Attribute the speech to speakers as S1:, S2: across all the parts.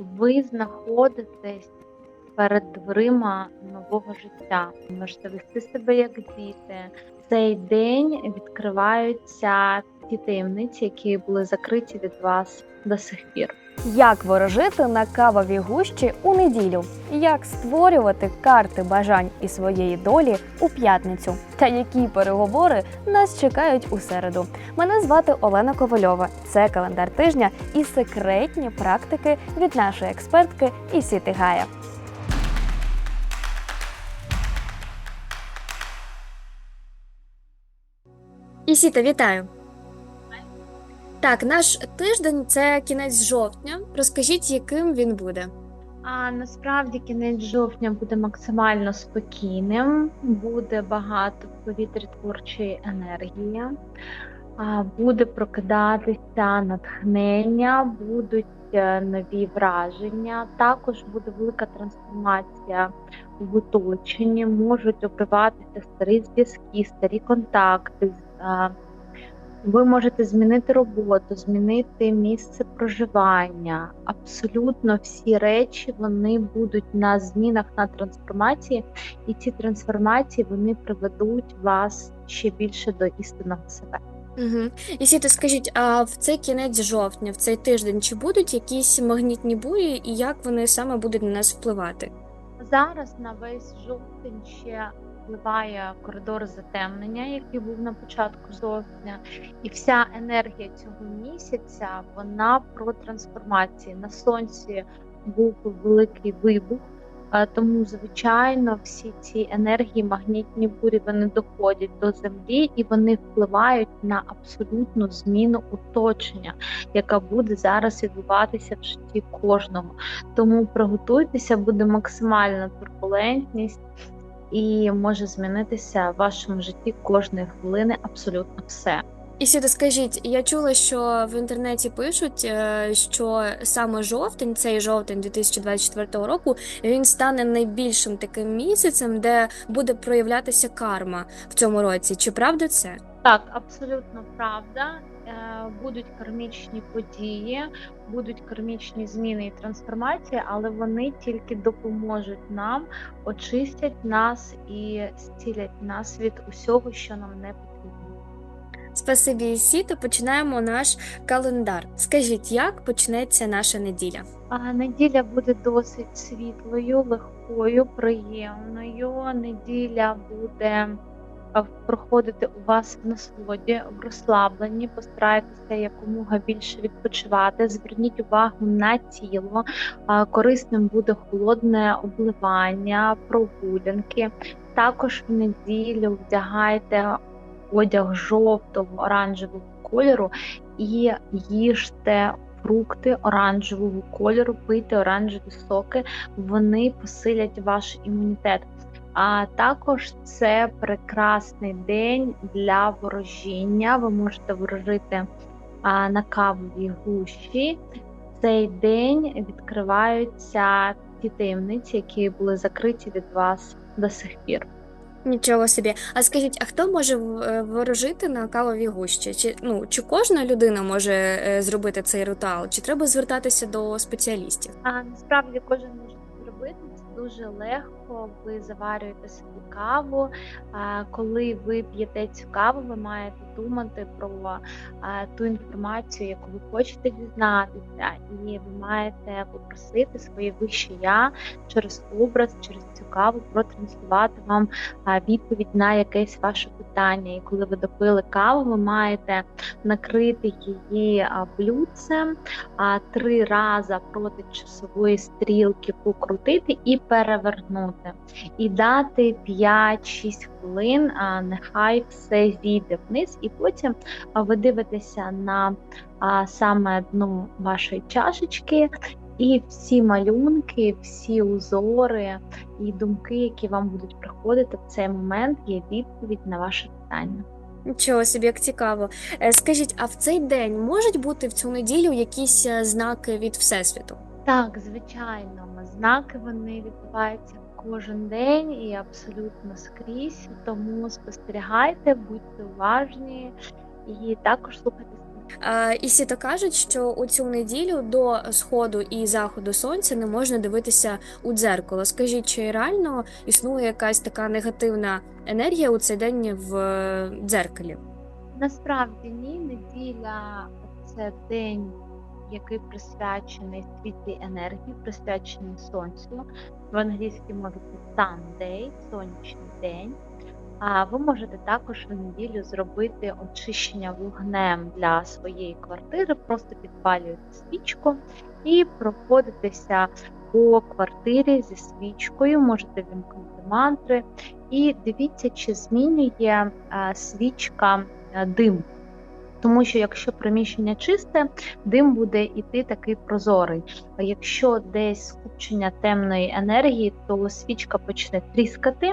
S1: ви знаходитесь перед дверима нового життя. Можете вести себе як діти. В цей день відкриваються ті таємниці, які були закриті від вас до сих пір.
S2: Як ворожити на кавовій гущі у неділю? Як створювати карти бажань і своєї долі у п'ятницю? Та які переговори нас чекають у середу? Мене звати Олена Ковальова. Це календар тижня і секретні практики від нашої експертки Ісіти Гая. Ісіта, вітаю! Так, наш тиждень це кінець жовтня. Розкажіть, яким він буде.
S1: А насправді кінець жовтня буде максимально спокійним, буде багато в повітрі творчої енергії, буде прокидатися натхнення, будуть е, нові враження. Також буде велика трансформація в оточенні, можуть обриватися старі зв'язки, старі контакти. а, ви можете змінити роботу, змінити місце проживання. Абсолютно всі речі вони будуть на змінах на трансформації, і ці трансформації вони приведуть вас ще більше до істинного себе.
S2: Угу. Ісіта, скажіть, а в цей кінець жовтня, в цей тиждень, чи будуть якісь магнітні бурі, і як вони саме будуть на нас впливати?
S1: Зараз на весь жовтень ще впливає коридор затемнення, який був на початку жовтня, і вся енергія цього місяця вона про трансформації. На сонці був великий вибух, е, тому звичайно всі ці енергії, магнітні бурі, вони доходять до землі і вони впливають на абсолютну зміну оточення, яка буде зараз відбуватися в житті кожного. Тому приготуйтеся, буде максимальна турбулентність. І може змінитися в вашому житті кожної хвилини абсолютно все.
S2: І Ісіта, скажіть, я чула, що в інтернеті пишуть, е, що саме жовтень, цей жовтень 2024 року, він стане найбільшим таким місяцем, де буде проявлятися карма в цьому році. Чи правда це?
S1: Так, абсолютно правда. Е, Будуть кармічні події, будуть кармічні зміни і трансформації, але вони тільки допоможуть нам, очистять нас і зцілять нас від усього, що нам не потрібно.
S2: Спасибі, Ісіта. Починаємо наш календар. Скажіть, як почнеться наша неділя?
S1: А неділя буде досить світлою, легкою, приємною. Неділя буде проходити у вас в насолоді, в розслабленні. Постарайтеся якомога більше відпочивати. Зверніть увагу на тіло. Корисним буде холодне обливання, прогулянки. Також в неділю вдягайте одяг жовтого оранжевого кольору і їжте фрукти оранжевого кольору, пийте оранжеві соки, вони посилять ваш імунітет. А також це прекрасний день для ворожіння. Ви можете ворожити а, на кавовій гущі. Цей день відкриваються ті таємниці, які були закриті від вас до сих пір.
S2: Нічого собі. А скажіть, а хто може е, ворожити на кавовій гущі? Чи ну чи кожна людина може е, зробити цей ритуал? Чи треба звертатися до спеціалістів?
S1: А насправді кожен може дуже легко. Ви заварюєте собі каву. Коли ви п'єте цю каву, ви маєте думати про ту інформацію, яку ви хочете дізнатися, і ви маєте попросити своє вище я через образ, через цю каву протранслювати вам відповідь на якесь ваше питання. І коли ви допили каву, ви маєте накрити її блюдцем, три рази проти часової стрілки покрутити і перевернути, і дати 5-6 хвилин, а нехай все зійде вниз, і потім ви дивитеся на саме дно вашої чашечки. І всі малюнки, всі узори і думки, які вам будуть приходити в цей момент, є відповідь на ваше питання.
S2: Нічого собі, як цікаво. Е, Скажіть, а в цей день можуть бути в цю неділю якісь е, знаки від Всесвіту?
S1: Так, звичайно, знаки вони відбуваються кожен день і абсолютно скрізь. Тому спостерігайте, будьте уважні і також слухайте
S2: І сіто кажуть, що у цю неділю до сходу і заходу сонця не можна дивитися у дзеркало. Скажіть, чи реально існує якась така негативна енергія у цей день в е, дзеркалі?
S1: Насправді ні, неділя це день, який присвячений світлій енергії, присвячений сонцю. В англійській мові це Sunday, сонячний день. А ви можете також в неділю зробити очищення вогнем для своєї квартири, просто підпалюєте свічку і проходитеся по квартирі зі свічкою, можете вімкнути мантри. І дивіться, чи змінює е, свічка е, дим. Тому що якщо приміщення чисте, дим буде йти такий прозорий. А якщо десь скупчення темної енергії, то свічка почне тріскати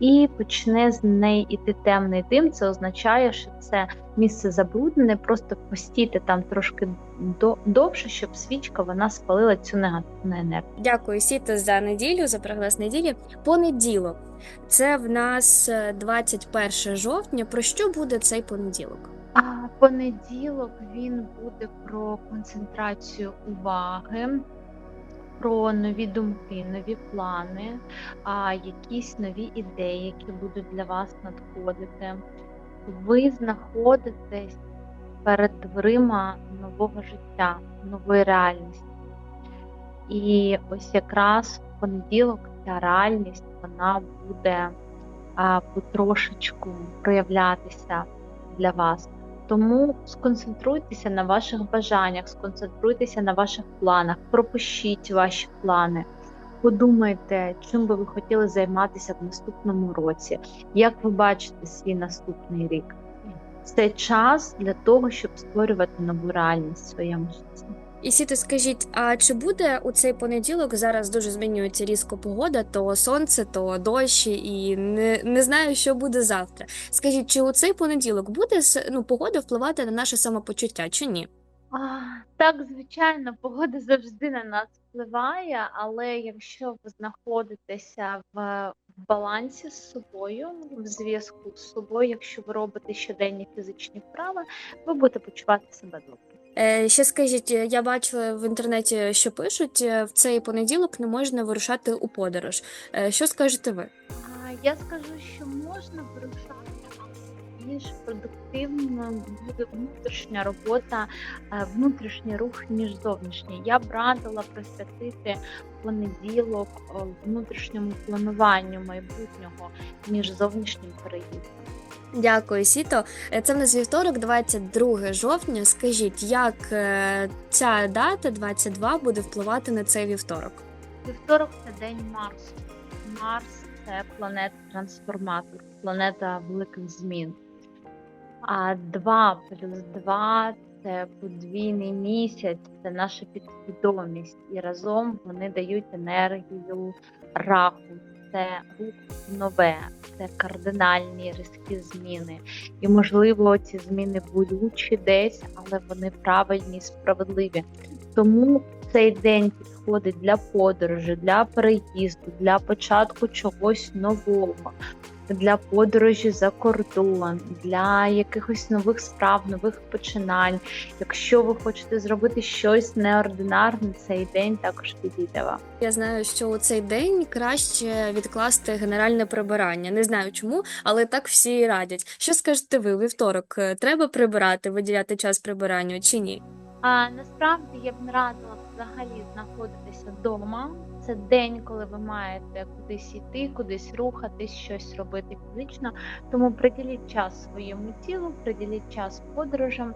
S1: і почне з неї йти темний дим. Це означає, що це місце забруднене, просто постійте там трошки до- довше, щоб свічка вона спалила цю негативну енергію.
S2: Дякую, Сіто, за неділю, за прогноз неділі. Понеділок. Це в нас е, 21 жовтня. Про що буде цей понеділок?
S1: А понеділок він буде про концентрацію уваги, про нові думки, нові плани, а якісь нові ідеї, які будуть для вас надходити. Ви знаходитесь перед дверима нового життя, нової реальності. І ось якраз в понеділок ця реальність вона буде а, потрошечку проявлятися для вас. Тому сконцентруйтеся на ваших бажаннях, сконцентруйтеся на ваших планах, пропишіть ваші плани, подумайте, чим би ви хотіли займатися в наступному році, як ви бачите свій наступний рік. Це час для того, щоб створювати нову реальність в своєму житті.
S2: І Сіто, скажіть, а чи буде у цей понеділок зараз дуже змінюється різко погода, то сонце, то дощ, і не, не знаю, що буде завтра. Скажіть, чи у цей понеділок буде ну, погода впливати на наше самопочуття, чи ні?
S1: А, Так, звичайно, погода завжди на нас впливає, але якщо ви знаходитеся в балансі з собою, в зв'язку з собою, якщо ви робите щоденні фізичні вправи, ви будете почувати себе добре.
S2: Е, ще скажіть, е, я бачила в інтернеті, що пишуть, е, в цей понеділок не можна вирушати у подорож. Що скажете ви?
S1: Я скажу, що можна вирушати, більш продуктивно буде внутрішня робота, внутрішній рух, ніж зовнішній. Я б радила присвятити понеділок внутрішньому плануванню майбутнього, ніж зовнішнім переїздом.
S2: Дякую, Сіто. Е, Це в нас вівторок, 22 жовтня. Скажіть, як е, ця дата 22 буде впливати на цей вівторок?
S1: Вівторок це день Марсу. Марс це планета трансформатор, планета великих змін. А 2 плюс 2 це подвійний місяць, це наша підсвідомість. І разом вони дають енергію раху. Це нове, це кардинальні різкі зміни. І, можливо, ці зміни болючі десь, але вони правильні справедливі. Тому цей день підходить для подорожі, для переїзду, для початку чогось нового, для подорожі за кордон, для якихось нових справ, нових починань. Якщо ви хочете зробити щось неординарне, цей день також підійде вам.
S2: Я знаю, що у цей день краще відкласти генеральне прибирання. Не знаю чому, але так всі радять. Що скажете ви? у Вівторок е, треба прибирати, виділяти час прибиранню чи ні?
S1: А насправді я б не радила взагалі знаходитися вдома. Це день, коли ви маєте кудись йти, кудись рухатись, щось робити фізично. Тому приділіть час своєму тілу, приділіть час подорожам,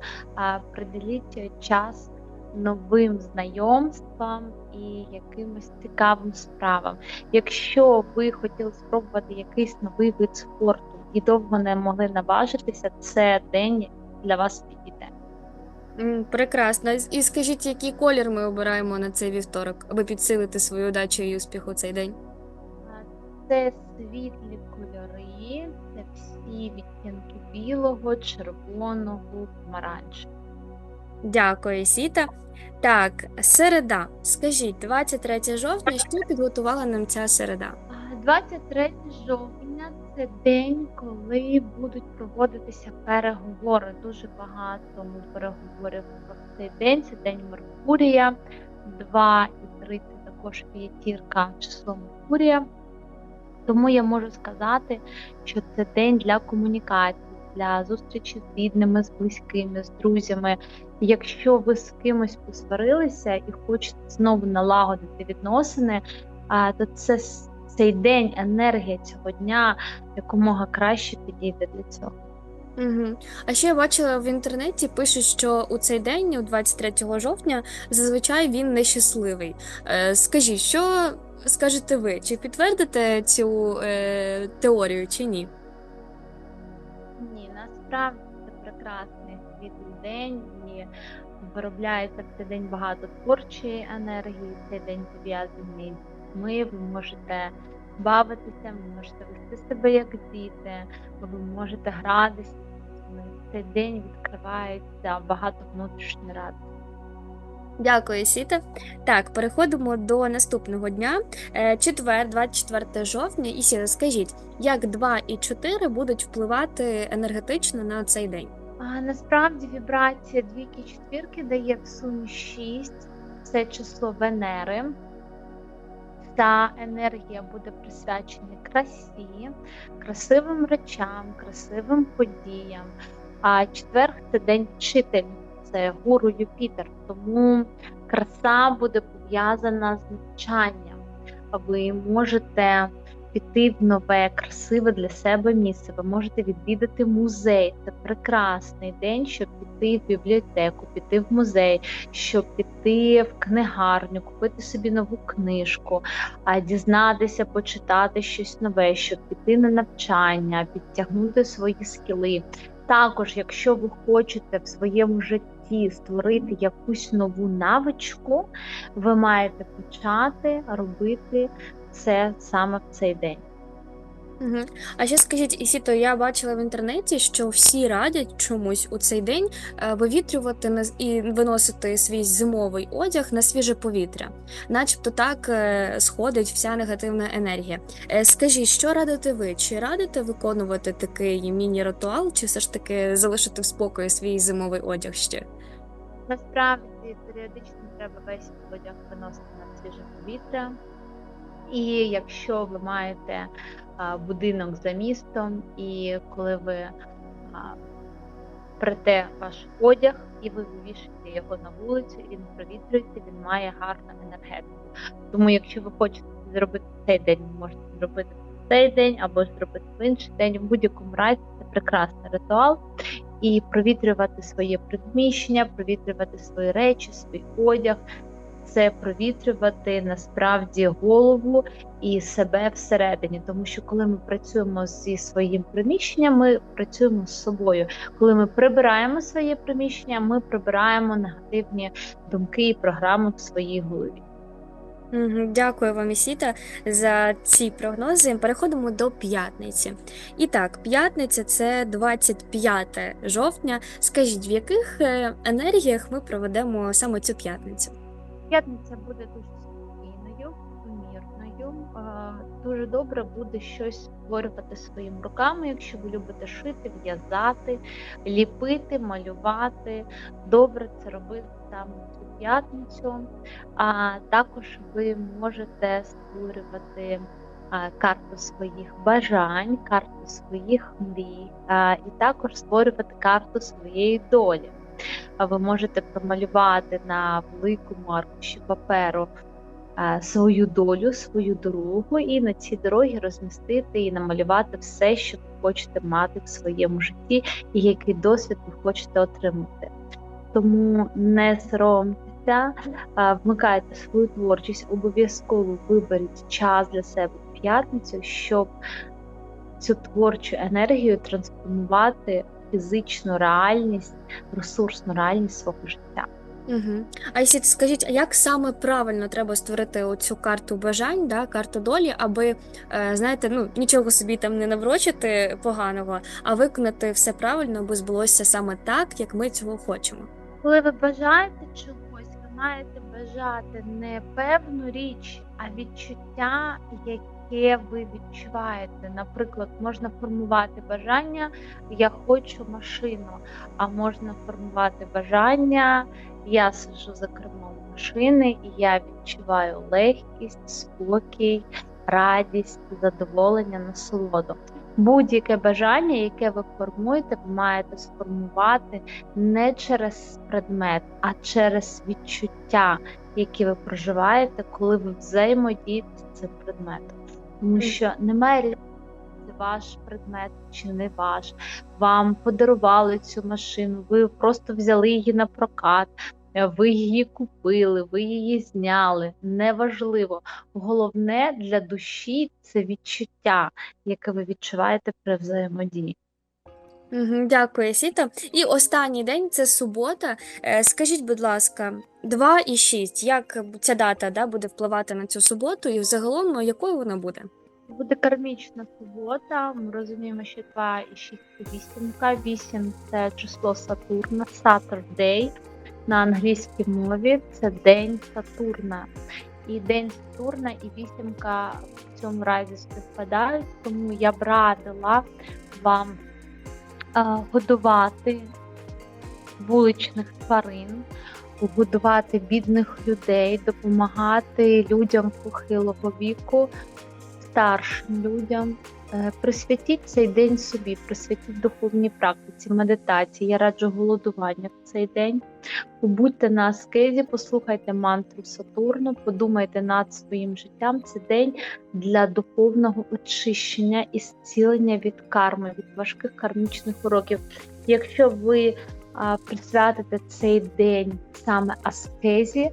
S1: приділіть час новим знайомствам і якимось цікавим справам. Якщо ви хотіли спробувати якийсь новий вид спорту і довго не могли наважитися, це день для вас підійде.
S2: Прекрасно. І скажіть, який колір ми обираємо на цей вівторок, аби підсилити свою удачу і успіх у цей день?
S1: Це світлі кольори, це всі відтінки білого, червоного, помаранчевого.
S2: Дякую, Сіта. Так, середа. Скажіть, 23 жовтня, що підготувала нам ця середа?
S1: А, 23 жовтня це день, коли будуть проводитися переговори. Дуже багато переговорів в цей день. Це день Меркурія. 2 і 3 це також п'ятірка число Меркурія. Тому я можу сказати, що це день для комунікації, для зустрічі з рідними, з близькими, з друзями. Якщо ви з кимось посварилися і хочете знову налагодити відносини, то це цей день, енергія цього дня якомога краще підійде для цього.
S2: Угу. А ще я бачила в інтернеті, пишуть, що у цей день, у 23 жовтня, зазвичай він нещасливий. Е, скажіть, що скажете ви? Чи підтвердите цю е, теорію, чи ні?
S1: Ні, насправді це прекрасний світлий день і виробляється в цей день багато творчої енергії. Цей день пов'язаний з дітьми. Ви можете бавитися, ви можете вести себе як діти, ви можете гратися. цей день відкривається багато внутрішньої радості.
S2: Дякую, Сіта. Так, переходимо до наступного дня. Е, Четвер, 24 жовтня. І Сіта, скажіть, як 2 і 4 будуть впливати енергетично на цей день?
S1: А, насправді вібрація двійки четвірки дає в сумі 6. Це число Венери. Ця енергія буде присвячена красі, красивим речам, красивим подіям. А четверг це день вчитель, це гуру Юпітер. Тому краса буде пов'язана з навчанням. Ви можете піти в нове, красиве для себе місце. Ви можете відвідати музей. Це прекрасний день, щоб піти в бібліотеку, піти в музей, щоб піти в книгарню, купити собі нову книжку, дізнатися, почитати щось нове, щоб піти на навчання, підтягнути свої скіли. Також, якщо ви хочете в своєму житті створити якусь нову навичку, ви маєте почати робити це саме в цей день.
S2: Угу. А ще скажіть, Ісіто, я бачила в інтернеті, що всі радять чомусь у цей день е, вивітрювати і виносити свій зимовий одяг на свіже повітря, начебто так е, сходить вся негативна енергія. Е, Скажіть, що радите ви? Чи радите виконувати такий міні-ритуал, чи все ж таки залишити в спокої свій зимовий одяг ще?
S1: Насправді періодично треба весь одяг виносити на свіже повітря. І якщо ви маєте будинок за містом, і коли ви прете ваш одяг і ви вивішуєте його на вулицю, він провітрюється, він має гарну енергетику. Тому, якщо ви хочете зробити цей день, ви можете зробити цей день або зробити в інший день. В будь-якому разі це прекрасний ритуал. І провітрювати своє приміщення, провітрювати свої речі, свій одяг, це провітрювати насправді голову і себе всередині. Тому що коли ми працюємо зі своїм приміщенням, ми працюємо з собою. Коли ми прибираємо своє приміщення, ми прибираємо негативні думки і програми в своїй голові.
S2: Дякую вам, Ісіта, за ці прогнози. Переходимо до п'ятниці. І так, п'ятниця це 25 жовтня. Скажіть, в яких е, енергіях ми проведемо саме цю п'ятницю?
S1: П'ятниця буде дуже спокійною, помірною. Дуже добре буде щось створювати своїми руками, якщо ви любите шити, в'язати, ліпити, малювати. Добре це робити саме цю п'ятницю. А також ви можете створювати карту своїх бажань, карту своїх мрій, і також створювати карту своєї долі. Ви можете промалювати на великому аркуші паперу е, свою долю, свою дорогу, і на цій дорогі розмістити і намалювати все, що ви хочете мати в своєму житті, і який досвід ви хочете отримати. Тому не соромтеся, е, вмикайте свою творчість, обов'язково виберіть час для себе в п'ятницю, щоб цю творчу енергію трансформувати фізичну реальність, ресурсну реальність свого життя.
S2: Угу. А Ісіта, скажіть, а як саме правильно треба створити оцю карту бажань, да, карту долі, аби, е, знаєте, ну нічого собі там не наврочити поганого, а виконати все правильно, аби збулося саме так, як ми цього хочемо?
S1: Коли ви бажаєте чогось, ви маєте бажати не певну річ, а відчуття, яке яке ви відчуваєте. Наприклад, можна формувати бажання Я хочу машину, а можна формувати бажання Я сиджу за кермом машини і я відчуваю легкість, спокій, радість, задоволення, насолоду. Будь-яке бажання, яке ви формуєте, ви маєте сформувати не через предмет, а через відчуття, які ви проживаєте, коли ви взаємодієте з цим предметом. Тому що немає це ваш предмет чи не ваш. Вам подарували цю машину, ви просто взяли її на прокат, е, ви її купили, ви її зняли. Неважливо. Головне для душі це відчуття, яке ви відчуваєте при взаємодії.
S2: Дякую, Сіта. І останній день це субота. Е, Скажіть, будь ласка, 2 і 6, як ця дата да, буде впливати на цю суботу, і взагалом ну, якою вона буде?
S1: Буде кармічна субота. Ми розуміємо, що 2 і 6 це вісімка. 8 це число Сатурна, Saturday на англійській мові. Це день Сатурна. І день Сатурна і вісімка в цьому разі співпадають, тому я б радила вам годувати вуличних тварин, годувати бідних людей, допомагати людям похилого віку, старшим людям. Е, Присвятіть цей день собі, присвятіть духовній практиці, медитації. Я раджу голодування в цей день. Побудьте на аскезі, послухайте мантру Сатурну, подумайте над своїм життям. Це день для духовного очищення і зцілення від карми, від важких кармічних уроків. Якщо ви а, присвятите цей день саме аскезі,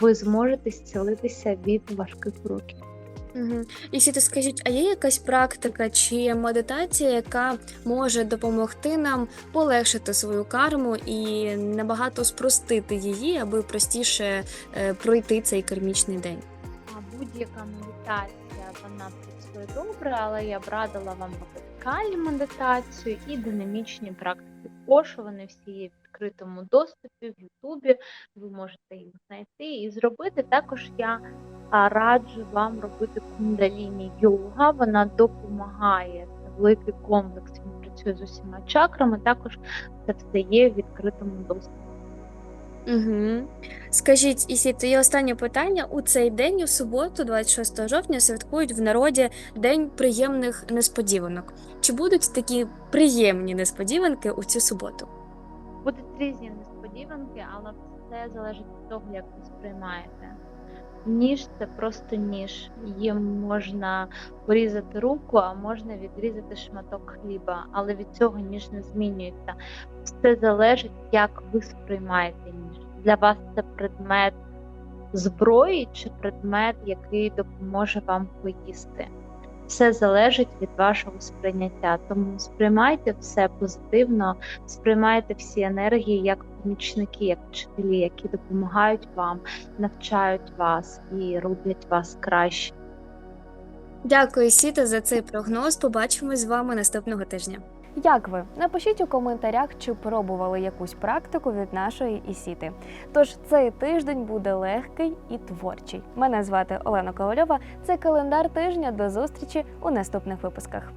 S1: ви зможете зцілитися від важких уроків.
S2: Угу. І Сіта, скажіть, а є якась практика чи медитація, яка може допомогти нам полегшити свою карму і набагато спростити її, аби простіше е, пройти цей кармічний день?
S1: А будь-яка медитація вона працює добре, але я б радила вам радикальну медитацію і динамічні практики кошу. Вони всі є в відкритому доступі в Ютубі. Ви можете їх знайти і зробити. Також я раджу вам робити кундаліні йога. Вона допомагає. Це великий комплекс. Він працює з усіма чакрами. Також це все є в відкритому доступі.
S2: Угу. Скажіть, Ісіт, і останнє питання. У цей день, у суботу, 26 жовтня, святкують в народі День приємних несподіванок. Чи будуть такі приємні несподіванки у цю суботу?
S1: Будуть різні несподіванки, але все залежить від того, як ви сприймаєте. Ніж це просто ніж. Їм можна порізати руку, а можна відрізати шматок хліба, але від цього ніж не змінюється. Все залежить, як ви сприймаєте ніж. Для вас це предмет зброї чи предмет, який допоможе вам поїсти. Все залежить від вашого сприйняття. Тому сприймайте все позитивно, сприймайте всі енергії як помічники, як вчителі, які допомагають вам, навчають вас і роблять вас краще.
S2: Дякую, Сіта, за цей прогноз. Побачимось з вами наступного тижня. Як ви? Напишіть у коментарях, чи пробували якусь практику від нашої Ісіти. Тож цей тиждень буде легкий і творчий. Мене звати Олена Ковальова. Це календар тижня. До зустрічі у наступних випусках.